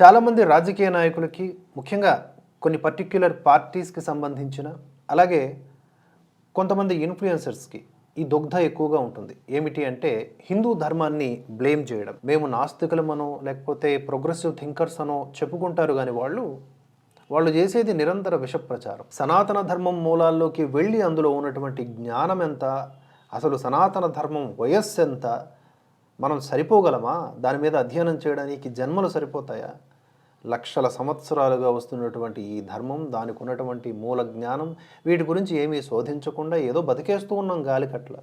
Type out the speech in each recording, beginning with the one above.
చాలామంది రాజకీయ నాయకులకి ముఖ్యంగా కొన్ని పర్టిక్యులర్ పార్టీస్కి సంబంధించిన అలాగే కొంతమంది ఇన్ఫ్లుయెన్సర్స్కి ఈ దుగ్ధ ఎక్కువగా ఉంటుంది. ఏమిటి అంటే హిందూ ధర్మాన్ని బ్లేమ్ చేయడం. మేము నాస్తికులమనో లేకపోతే ప్రోగ్రెసివ్ థింకర్స్ అనో చెప్పుకుంటారు కానీ వాళ్ళు వాళ్ళు చేసేది నిరంతర విష ప్రచారం సనాతన ధర్మం మూలాల్లోకి వెళ్ళి అందులో ఉన్నటువంటి జ్ఞానం ఎంత? అసలు సనాతన ధర్మం వయస్సు ఎంత? మనం సరిపోగలమా? దాని మీద అధ్యయనం చేయడానికి జన్మలు సరిపోతాయా? లక్షల సంవత్సరాలుగా వస్తున్నటువంటి ఈ ధర్మం దానికి ఉన్నటువంటి మూల జ్ఞానం వీటి గురించి ఏమీ శోధించకుండా ఏదో బతికేస్తూ ఉన్నాం గాలికట్ల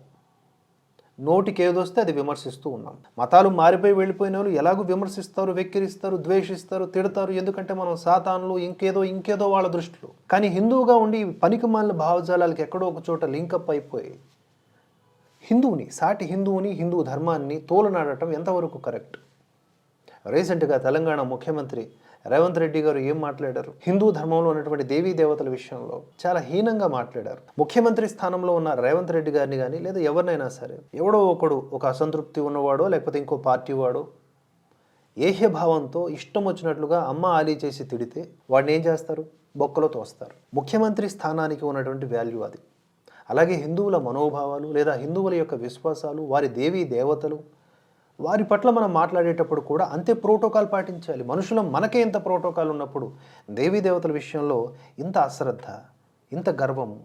నోటికి ఏదొస్తే అది విమర్శిస్తూ ఉన్నాం. మతాలు మారిపోయి వెళ్ళిపోయిన వాళ్ళు ఎలాగో విమర్శిస్తారు వెక్కిరిస్తారు ద్వేషిస్తారు తిడతారు ఎందుకంటే మనం సాతాన్లు ఇంకేదో ఇంకేదో వాళ్ళ దృష్టిలో. కానీ హిందువుగా ఉండి పనికి మాలిన భావజాలాలకి ఎక్కడో ఒక చోట లింకప్ అయిపోయి హిందువుని సాటి హిందువుని హిందూ ధర్మాన్ని తోలనాడటం ఎంతవరకు కరెక్ట్? రీసెంట్గా తెలంగాణ ముఖ్యమంత్రి రేవంత్ రెడ్డి గారు ఏం మాట్లాడారు? హిందూ ధర్మంలో ఉన్నటువంటి దేవీ దేవతల విషయంలో చాలా హీనంగా మాట్లాడారు. ముఖ్యమంత్రి స్థానంలో ఉన్న రేవంత్ రెడ్డి గారిని కానీ లేదా ఎవరినైనా సరే ఎవడో ఒకడు ఒక అసంతృప్తి ఉన్నవాడో లేకపోతే ఇంకో పార్టీ వాడో ఏహ్యభావంతో ఇష్టం వచ్చినట్లుగా అమ్మ ఆలీ చేసి తిడితే వాడిని ఏం చేస్తారు? బొక్కలో తోస్తారు. ముఖ్యమంత్రి స్థానానికి ఉన్నటువంటి వాల్యూ అది. అలాగే హిందువుల మనోభావాలు లేదా హిందువుల యొక్క విశ్వాసాలు వారి దేవీ దేవతలు వారి పట్ల మనం మాట్లాడేటప్పుడు కూడా అంతే ప్రోటోకాల్ పాటించాలి. మనుషులం మనకే ఇంత ప్రోటోకాల్ ఉన్నప్పుడు దేవీ దేవతల విషయంలో ఇంత అశ్రద్ధ ఇంత గర్వం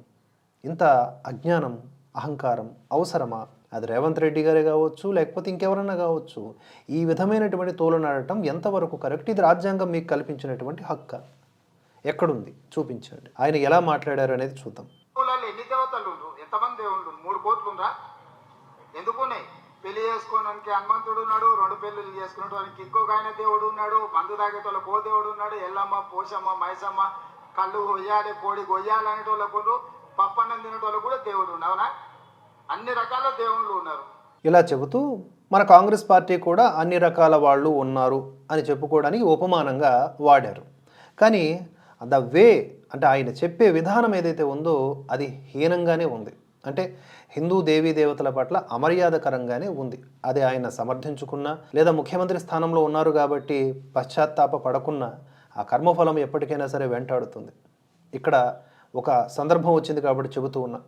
ఇంత అజ్ఞానం అహంకారం అవసరమా? అది రేవంత్ రెడ్డి గారే కావచ్చు లేకపోతే ఇంకెవరన్నా కావచ్చు. ఈ విధమైనటువంటి తోలనాడటం ఎంతవరకు కరెక్ట్? ఇది రాజ్యాంగం మీకు కల్పించినటువంటి హక్క. ఎక్కడుంది? చూపించండి. ఆయన ఎలా మాట్లాడారు అనేది చూద్దాం. ఎన్ని దేవతలు ఎంతమంది మూడు కోట్లు ఉందా ఎందుకున్నాయి పెళ్ళి చేసుకోవడానికి హనుమంతుడు ఉన్నాడు రెండు పెళ్ళిళ్ళు చేసుకున్నటువంటి ఇంకొక ఆయన దేవుడు ఉన్నాడు మందు తాగేటోళ్ళ కో దేవుడు ఉన్నాడు ఎల్లమ్మ పోషమ్మ మైసమ్మ కళ్ళు కొయ్యాలి కోడి కొయ్యాలి అనేటోళ్ళకు పప్పన్నం తినేటోళ్ళు కూడా దేవుడు ఉన్నావునా అన్ని రకాల దేవుళ్ళు ఉన్నారు. ఇలా చెబుతూ మన కాంగ్రెస్ పార్టీ కూడా అన్ని రకాల వాళ్ళు ఉన్నారు అని చెప్పుకోవడానికి ఉపమానంగా వాడారు. కానీ ద వే అంటే ఆయన చెప్పే విధానం ఏదైతే ఉందో అది హీనంగానే ఉంది. అంటే హిందూ దేవీ దేవతల పట్ల అమర్యాదకరంగానే ఉంది. అది ఆయన సమర్థించుకున్నా లేదా ముఖ్యమంత్రి స్థానంలో ఉన్నారు కాబట్టి పశ్చాత్తాప పడకున్నా ఆ కర్మఫలం ఎప్పటికైనా సరే వెంటాడుతుంది. ఇక్కడ ఒక సందర్భం వచ్చింది కాబట్టి చెబుతూ ఉన్నా.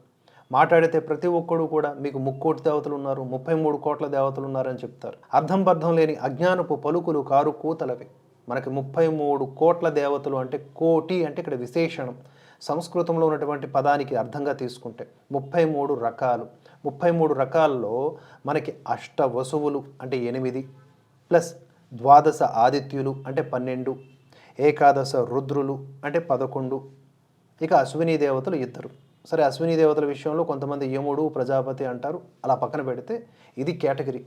మాట్లాడితే ప్రతి ఒక్కడు కూడా మీకు ముక్కోటి దేవతలు ఉన్నారు ముప్పై మూడు కోట్ల దేవతలు ఉన్నారని చెప్తారు. అర్థం పర్థం లేని అజ్ఞానపు పలుకులు కారు కూతలవి. మనకి ముప్పై మూడు కోట్ల దేవతలు అంటే కోటి అంటే ఇక్కడ విశేషణం. సంస్కృతంలో ఉన్నటువంటి పదానికి అర్థంగా తీసుకుంటే ముప్పై మూడు రకాలు. ముప్పై మూడు రకాల్లో మనకి అష్ట వసువులు అంటే ఎనిమిది ప్లస్ ద్వాదశ ఆదిత్యులు అంటే పన్నెండు ఏకాదశ రుద్రులు అంటే పదకొండు. ఇక అశ్విని దేవతలు ఇద్దరు. సరే అశ్విని దేవతల విషయంలో కొంతమంది యముడు ప్రజాపతి అంటారు. అలా పక్కన పెడితే ఇది కేటగిరీ.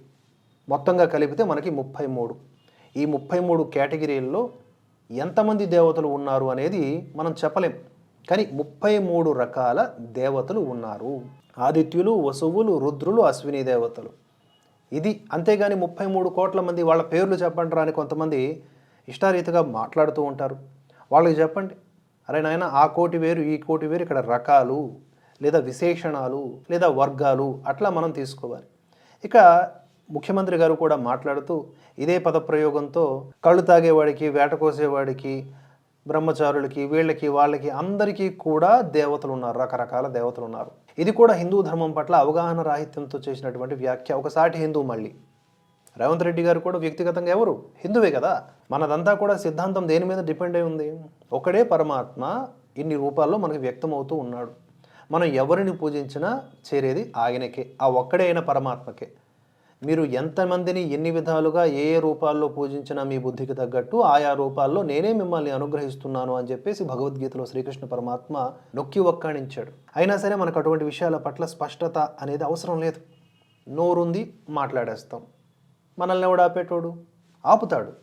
మొత్తంగా కలిపితే మనకి ముప్పై మూడు ఈ ముప్పై మూడు కేటగిరీల్లో ఎంతమంది దేవతలు ఉన్నారు అనేది మనం చెప్పలేం. కానీ ముప్పై మూడు రకాల దేవతలు ఉన్నారు. ఆదిత్యులు వసువులు రుద్రులు అశ్విని దేవతలు. ఇది అంతేగాని ముప్పై మూడు కోట్ల మంది వాళ్ళ పేర్లు చెప్పండి రాని కొంతమంది ఇష్టారీతిగా మాట్లాడుతూ ఉంటారు. వాళ్ళకి చెప్పండి అరే నాయన ఆ కోటి వేరు ఈ కోటి వేరు ఇక్కడ రకాలు లేదా విశేషణాలు లేదా వర్గాలు అట్లా మనం తీసుకోవాలి. ఇక ముఖ్యమంత్రి గారు కూడా మాట్లాడుతూ ఇదే పదప్రయోగంతో కళ్ళు తాగేవాడికి వేట కోసేవాడికి బ్రహ్మచారులకి వీళ్ళకి వాళ్ళకి అందరికీ కూడా దేవతలు ఉన్నారు రకరకాల దేవతలు ఉన్నారు. ఇది కూడా హిందూ ధర్మం పట్ల అవగాహన రాహిత్యంతో చేసినటువంటి వ్యాఖ్య. ఒక సాటి హిందూ మళ్ళీ. రేవంత్ రెడ్డి గారు కూడా వ్యక్తిగతంగా ఎవరు? హిందువే కదా. మనదంతా కూడా సిద్ధాంతం దేని మీద డిపెండ్ అయి ఉంది? ఒకడే పరమాత్మ ఇన్ని రూపాల్లో మనకు వ్యక్తమవుతూ ఉన్నాడు. మనం ఎవరిని పూజించినా చేరేది ఆయనకే. ఆ ఒక్కడే అయిన పరమాత్మకే. మీరు ఎంతమందిని ఎన్ని విధాలుగా ఏ ఏ రూపాల్లో పూజించినా మీ బుద్ధికి తగ్గట్టు ఆయా రూపాల్లో నేనే మిమ్మల్ని అనుగ్రహిస్తున్నాను అని చెప్పేసి భగవద్గీతలో శ్రీకృష్ణ పరమాత్మ నొక్కి ఒక్కాణించాడు. అయినా సరే మనకు అటువంటి విషయాల పట్ల స్పష్టత అనేది అవసరం లేదు. నోరుంది మాట్లాడేస్తాం. మనల్ని ఎవడు ఆపేటోడు? ఆపుతాడు.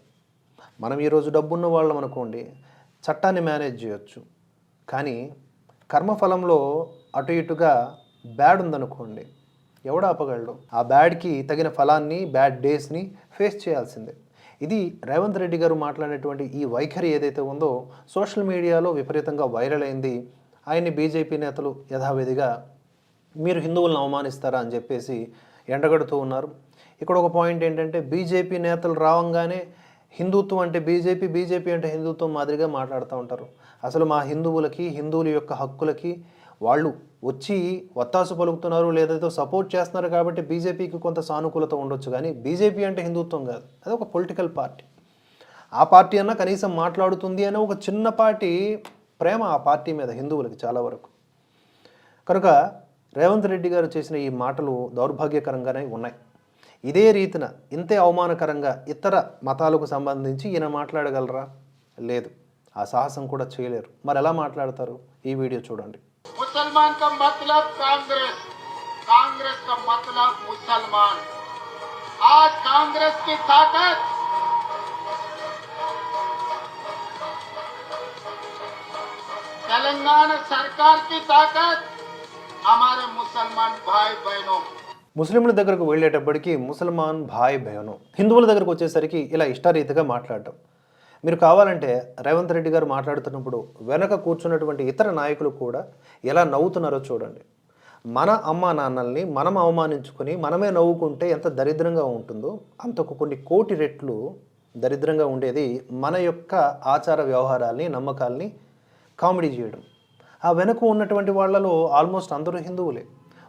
మనం ఈరోజు డబ్బున్న వాళ్ళం అనుకోండి చట్టాన్ని మేనేజ్ చేయొచ్చు. కానీ కర్మఫలంలో అటు ఇటుగా బ్యాడ్ ఉందనుకోండి ఎవడు ఆపగలడు? ఆ బ్యాడ్కి తగిన ఫలాన్ని బ్యాడ్ డేస్ని ఫేస్ చేయాల్సిందే. ఇది రేవంత్ రెడ్డి గారు మాట్లాడేటువంటి ఈ వైఖరి ఏదైతే ఉందో సోషల్ మీడియాలో విపరీతంగా వైరల్ అయింది. ఆయన్ని బీజేపీ నేతలు యథావిధిగా మీరు హిందువులను అవమానిస్తారా? అని చెప్పేసి ఎండగడుతూ ఉన్నారు. ఇక్కడ ఒక పాయింట్ ఏంటంటే బీజేపీ నేతలు రావంగానే హిందుత్వం అంటే బీజేపీ బీజేపీ అంటే హిందుత్వం మాదిరిగా మాట్లాడుతూ ఉంటారు. అసలు మా హిందువులకి హిందువుల యొక్క హక్కులకి వాళ్ళు వచ్చి ఒత్తాసు పలుకుతున్నారు లేదంటే సపోర్ట్ చేస్తున్నారు కాబట్టి బీజేపీకి కొంత సానుకూలత ఉండొచ్చు కానీ బీజేపీ అంటే హిందుత్వం కాదు. అది ఒక పొలిటికల్ పార్టీ. ఆ పార్టీ అన్నా కనీసం మాట్లాడుతుంది అనే ఒక చిన్నపాటి ప్రేమ ఆ పార్టీ మీద హిందువులకి చాలా వరకు. కనుక రేవంత్ రెడ్డి గారు చేసిన ఈ మాటలు దౌర్భాగ్యకరంగానే ఉన్నాయి. ఇదే రీతిన ఇంతే అవమానకరంగా ఇతర మతాలకు సంబంధించి ఈయన మాట్లాడగలరా? లేదు. ఆ సాహసం కూడా చేయలేరు. మరి ఎలా మాట్లాడతారు? ఈ వీడియో చూడండి. मुसलमान का मतलब कांग्रेस कांग्रेस का मतलब मुसलमान आज कांग्रेस की ताकत तेलंगाना सरकार की ताकत हमारे मुसलमान भाई बहनों ముస్లింల దగ్గరకు వెళ్ళేటప్పటికి ముసల్మాన్ భాయ్ బహను హిందువుల దగ్గరకు వచ్చేసరికి ఇలా ఇష్టారీతిగా మాట్లాడటం మీరు కావాలంటే రేవంత్ రెడ్డి గారు మాట్లాడుతున్నప్పుడు వెనక కూర్చున్నటువంటి ఇతర నాయకులు కూడా ఎలా నవ్వుతున్నారో చూడండి. మన అమ్మ నాన్నల్ని మనం అవమానించుకొని మనమే నవ్వుకుంటే ఎంత దరిద్రంగా ఉంటుందో అంతకు కొన్ని కోటి రెట్లు దరిద్రంగా ఉండేది మన యొక్క ఆచార వ్యవహారాల్ని నమ్మకాల్ని కామెడీ చేయడం. ఆ వెనుక ఉన్నటువంటి వాళ్ళలో ఆల్మోస్ట్ అందరూ హిందువులే.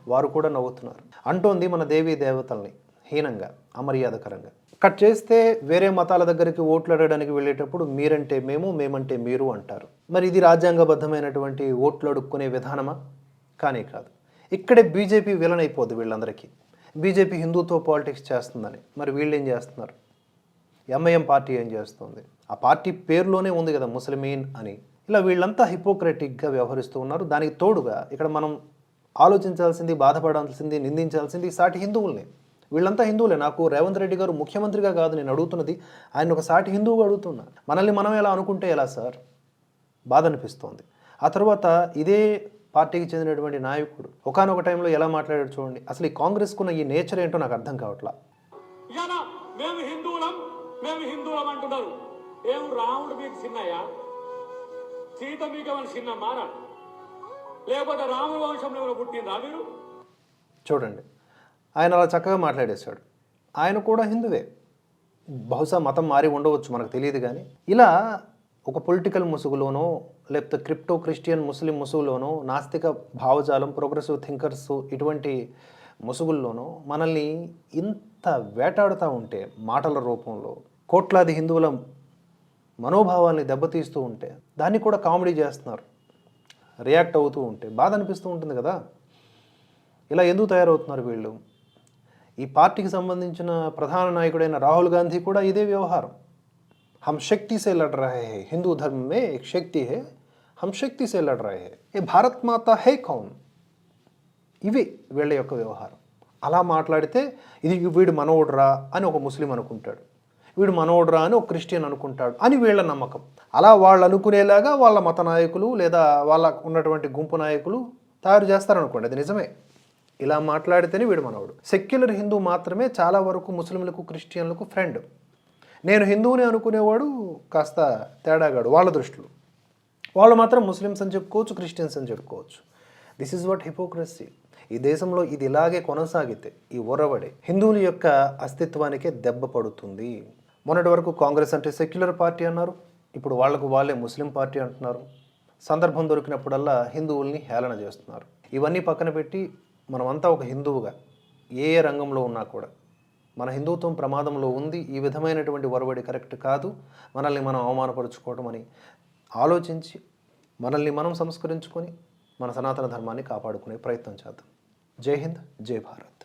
వారు కూడా నవ్వుతున్నారు. అంటోంది మన దేవీ దేవతల్ని హీనంగా అమర్యాదకరంగా. కట్ చేస్తే వేరే మతాల దగ్గరికి ఓట్లు అడగడానికి వెళ్ళేటప్పుడు మీరంటే మేము మేమంటే మీరు అంటారు. మరి ఇది రాజ్యాంగబద్ధమైనటువంటి ఓట్లు అడుక్కునే విధానమా? కానీ కాదు. ఇక్కడే బీజేపీ విలన్ అయిపోద్ది వీళ్ళందరికీ. బీజేపీ హిందుత్వ పాలిటిక్స్ చేస్తుందని. మరి వీళ్ళు ఏం చేస్తున్నారు? ఎంఐఎం పార్టీ ఏం చేస్తుంది? ఆ పార్టీ పేరులోనే ఉంది కదా ముస్లిమీన్ అని. ఇలా వీళ్ళంతా హిపోక్రటిక్గా వ్యవహరిస్తూ ఉన్నారు. దానికి తోడుగా ఇక్కడ మనం ఆలోచించాల్సింది బాధపడాల్సింది నిందించాల్సింది సాటి హిందువుల్ని. వీళ్ళంతా హిందువులే. నాకు రేవంత్ రెడ్డి గారు ముఖ్యమంత్రిగా కాదు నేను అడుగుతున్నది ఆయన ఒక సాటి హిందువుగా అడుగుతున్నా. మనల్ని మనం ఎలా అనుకుంటే ఎలా సార్? బాధ అనిపిస్తోంది. ఆ తర్వాత ఇదే పార్టీకి చెందినటువంటి నాయకుడు ఒకనొక టైంలో ఎలా మాట్లాడాడు చూడండి. అసలు ఈ కాంగ్రెస్కున్న ఈ నేచర్ ఏంటో నాకు అర్థం కావట్లా. ఇక మేము హిందువులం మేము హిందువులం అంటున్నారు. ఏం రాముడు మీకు చిన్నయ్యా సీత మీకు ఏమైనా చిన్న మారా లేకపోతే రాముల వంశంలో ఏమైనా పుట్టిందా మీరు? చూడండి. ఆయన అలా చక్కగా మాట్లాడేశాడు. ఆయన కూడా హిందువే. బహుశా మతం మారి ఉండవచ్చు మనకు తెలియదు కానీ ఇలా ఒక పొలిటికల్ ముసుగులోనో లేకపోతే క్రిప్టో క్రిస్టియన్ ముస్లిం ముసుగులోనో నాస్తిక భావజాలం ప్రోగ్రెసివ్ థింకర్స్ ఇటువంటి ముసుగుల్లోనో మనల్ని ఇంత వేటాడుతూ ఉంటే మాటల రూపంలో కోట్లాది హిందువుల మనోభావాల్ని దెబ్బతీస్తూ ఉంటే దాన్ని కూడా కామెడీ చేస్తున్నారు. రియాక్ట్ అవుతూ ఉంటే బాధ అనిపిస్తూ ఉంటుంది కదా. ఇలా ఎందుకు తయారవుతున్నారు వీళ్ళు? ఈ పార్టీకి సంబంధించిన ప్రధాన నాయకుడైన రాహుల్ గాంధీ కూడా ఇదే వ్యవహారం हम शक्ति से लड़ रहे हैं हिंदू धर्म में एक शक्ति है हम शक्ति से लड़ रहे हैं ये भारत माता है कौन ఇవి వీళ్ళ యొక్క వ్యవహారం అలా మాట్లాడితే ఇది వీడు మనోడురా అని ఒక ముస్లిం అనుకుంటాడు వీడు మనోడురా అని ఒక క్రిస్టియన్ అనుకుంటాడు అని వీళ్ళ నమ్మకం అలా వాళ్ళు అనుకునేలాగా వాళ్ళ మత నాయకులు లేదా వాళ్ళ ఉన్నటువంటి గుంపు నాయకులు తయారు చేస్తారనుకోండి అది నిజమే ఇలా మాట్లాడితేనే వీడు మనోడు సెక్యులర్ హిందూ మాత్రమే చాలా వరకు ముస్లింలకు క్రిస్టియన్లకు ఫ్రెండ్ నేను హిందువుని అనుకునేవాడు కాస్త తేడాగాడు వాళ్ళ దృష్టిలో. వాళ్ళు మాత్రం ముస్లిమ్స్ అని చెప్పుకోవచ్చు క్రిస్టియన్స్ అని చెప్పుకోవచ్చు. దిస్ ఈజ్ వాట్ హిపోక్రసీ ఈ దేశంలో ఇది ఇలాగే కొనసాగితే ఈ ఒరవడే హిందువుల యొక్క అస్తిత్వానికే దెబ్బ పడుతుంది. మొన్నటి వరకు కాంగ్రెస్ అంటే సెక్యులర్ పార్టీ అన్నారు. ఇప్పుడు వాళ్ళకు వాళ్ళే ముస్లిం పార్టీ అంటున్నారు. సందర్భం దొరికినప్పుడల్లా హిందువుల్ని హేళన చేస్తున్నారు. ఇవన్నీ పక్కన పెట్టి మనమంతా ఒక హిందువుగా ఏ ఏ రంగంలో ఉన్నా కూడా. మన హిందుత్వం ప్రమాదంలో ఉంది ఈ విధమైనటువంటి ఒరవడి కరెక్ట్ కాదు. మనల్ని మనం అవమానపరుచుకోవడం అని ఆలోచించి మనల్ని మనం సంస్కరించుకొని మన సనాతన ధర్మాన్ని కాపాడుకునే ప్రయత్నం చేద్దాం. జై హింద్ జై భారత్.